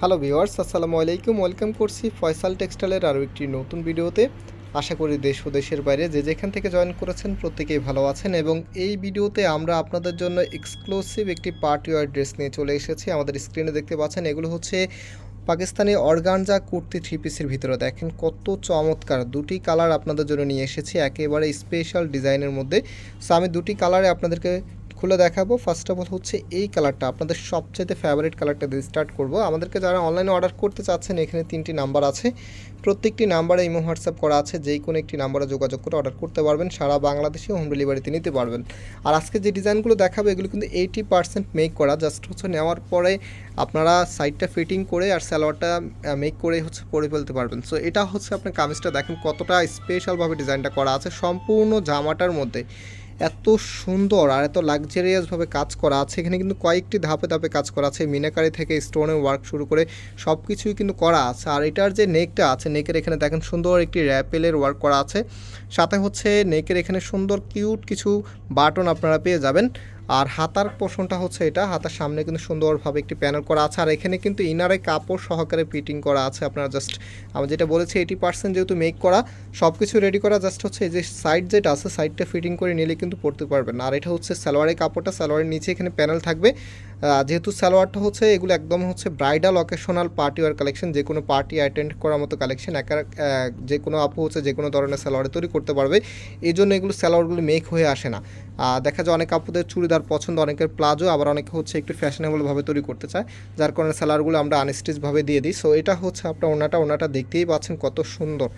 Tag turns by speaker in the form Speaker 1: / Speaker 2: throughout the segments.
Speaker 1: Hello viewers আসসালামু আলাইকুম। Welcome করছি ফয়সাল টেক্সটাইলের আরও একটি নতুন ভিডিওতে। আশা করি দেশ ও দেশের বাইরে যে যেখান থেকে জয়েন করেছেন প্রত্যেকেই ভালো আছেন এবং এই ভিডিওতে আমরা আপনাদের জন্য এক্সক্লুসিভ একটি পার্টি ওয়ার ড্রেস নিয়ে চলে এসেছি। আমাদের স্ক্রিনে দেখতে পাচ্ছেন, এগুলো হচ্ছে পাকিস্তানি অর্গানজা কুর্তি থ্রি পিসের ভিতরে। দেখেন কত চমৎকার, দুটি কালার আপনাদের জন্য নিয়ে এসেছি। একেবারে স্পেশাল ডিজাইনের মধ্যে। সো আমি দুটি কালারে আপনাদেরকে খুলে দেখাবো। ফার্স্ট অফ অল হচ্ছে এই কালারটা আপনাদের সবচেয়ে ফেভারিট কালারটা দিয়ে স্টার্ট করব। আমাদেরকে যারা অনলাইনে অর্ডার করতে চাচ্ছেন, এখানে তিনটি নাম্বার আছে। প্রত্যেকটি নাম্বারে ইমো, হোয়াটসঅ্যাপ করা আছে। যেই কোনো একটি নাম্বারে যোগাযোগ করে অর্ডার করতে পারবেন। সারা বাংলাদেশে হোম ডেলিভারিতে নিতে পারবেন। আর আজকে যে ডিজাইনগুলো দেখাবো, এগুলো কিন্তু এইটি পার্সেন্ট মেক করা। জাস্ট হচ্ছে নেওয়ার পরে আপনারা সাইডটা ফিটিং করে আর স্যালোয়ারটা মেক করে হচ্ছে পরে ফেলতে পারবেন। সো এটা হচ্ছে আপনার কামিজটা। দেখেন কতটা স্পেশালভাবে ডিজাইনটা করা আছে। সম্পূর্ণ জামাটার মধ্যে। এত সুন্দর আর এত লাক্সারিয়াসভাবে কাজ করা আছে। এখানে কিন্তু কয়েকটি ধাপে ধাপে কাজ করা আছে। মিনাকারি থেকে স্টোনের ওয়ার্ক শুরু করে সব কিছুই কিন্তু করা আছে। আর এটার যে নেকটা আছে নেকের এখানে দেখেন সুন্দর একটি র্যাপেলের ওয়ার্ক করা আছে। সাথে হচ্ছে নেকের এখানে সুন্দর কিউট কিছু বাটন আপনারা পেয়ে যাবেন। আর হাতার পোষণটা হচ্ছে এটা। হাতার সামনে কিন্তু সুন্দরভাবে একটি প্যানেল করা আছে। আর এখানে কিন্তু ইনারে কাপড় সহকারে ফিটিং করা আছে আপনারা জাস্ট আমি যেটা বলেছি এইটি পার্সেন্ট যেহেতু মেক করা সব কিছু রেডি করা জাস্ট হচ্ছে এই যে সাইড যেটা আছে সাইডটা ফিটিং করে নিলে কিন্তু পড়তে পারবেন। আর এটা হচ্ছে সালোয়ারের কাপড়টা, সালোয়ারের নিচে এখানে প্যানেল থাকবে। যেহেতু সালোয়ারটা হচ্ছে, এগুলো একদম হচ্ছে bridal occasional party wear collection যে কোনো পার্টি অ্যাটেন্ড করার মতো কালেকশন একা যে কোনো আপু হচ্ছে যে কোনো ধরনের সালোয়ারে তৈরি করতে পারবে। এই জন্য এগুলো সালোয়ারগুলো মেক হয়ে আসে না। দেখা যায় অনেক আপুদের চুড়িদার পছন্দ, অনেকের প্লাজো, আবার অনেকে হচ্ছে একটু ফ্যাশনেবলভাবে তৈরি করতে চায়, যার কারণে সালোয়ারগুলো আমরা আনস্টিচভাবে দিয়ে দিই। সো এটা হচ্ছে আপনার ওনাটা ওনাটা দেখতেই পাচ্ছেন কত সুন্দর।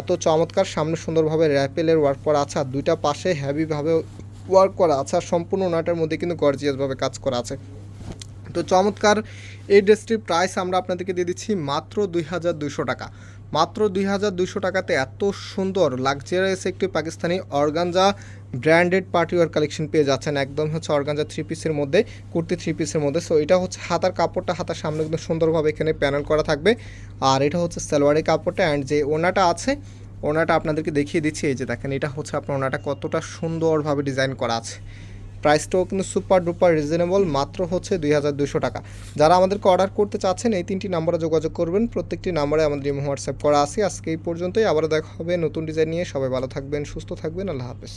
Speaker 1: এত চমৎকার, সামনে সুন্দরভাবে র্যাপেলের ওয়ার্ক করা আছে, আর দুইটা পাশে হ্যাভিভাবে ওয়ার্ক করা আছে, আর সম্পূর্ণ ওনাটার মধ্যে কিন্তু গর্জিয়াসভাবে কাজ করা আছে। তো চমৎকার এই ড্রেসটির প্রাইস আমরা আপনাদেরকে দিয়ে দিচ্ছি মাত্র দুই হাজার দুইশো টাকা। মাত্র দুই হাজার দুইশো টাকাতে এত সুন্দর লাক্সারিয়াস একটি Pakistani organza branded party wear collection পেয়ে যাচ্ছেন। একদম হচ্ছে অর্গানজা থ্রি পিসের মধ্যে, কুর্তি থ্রি পিসের মধ্যে। সো এটা হচ্ছে হাতার কাপড়টা হাতার সামনে কিন্তু সুন্দরভাবে এখানে প্যানেল করা থাকবে। আর এটা হচ্ছে সালোয়ারের কাপড়টা অ্যান্ড যে ওনাটা আছে ওনাটা আপনাদেরকে দেখিয়ে দিচ্ছি। এই যে দেখেন, এটা হচ্ছে আপনার ওনাটা কতটা সুন্দরভাবে ডিজাইন করা আছে। প্রাইসটাও কিন্তু সুপার ডুপার রিজনেবল, মাত্র হচ্ছে দুই হাজার দুশো টাকা। যারা আমাদেরকে অর্ডার করতে চাচ্ছেন, এই তিনটি নাম্বারে যোগাযোগ করবেন। প্রত্যেকটি নাম্বারে আমাদের ইমো হোয়াটসঅ্যাপ করা আছে। আজকে এই পর্যন্তই। আবার দেখা হবে নতুন ডিজাইন নিয়ে। সবাই ভালো থাকবেন, সুস্থ থাকবেন। আল্লাহ হাফেজ।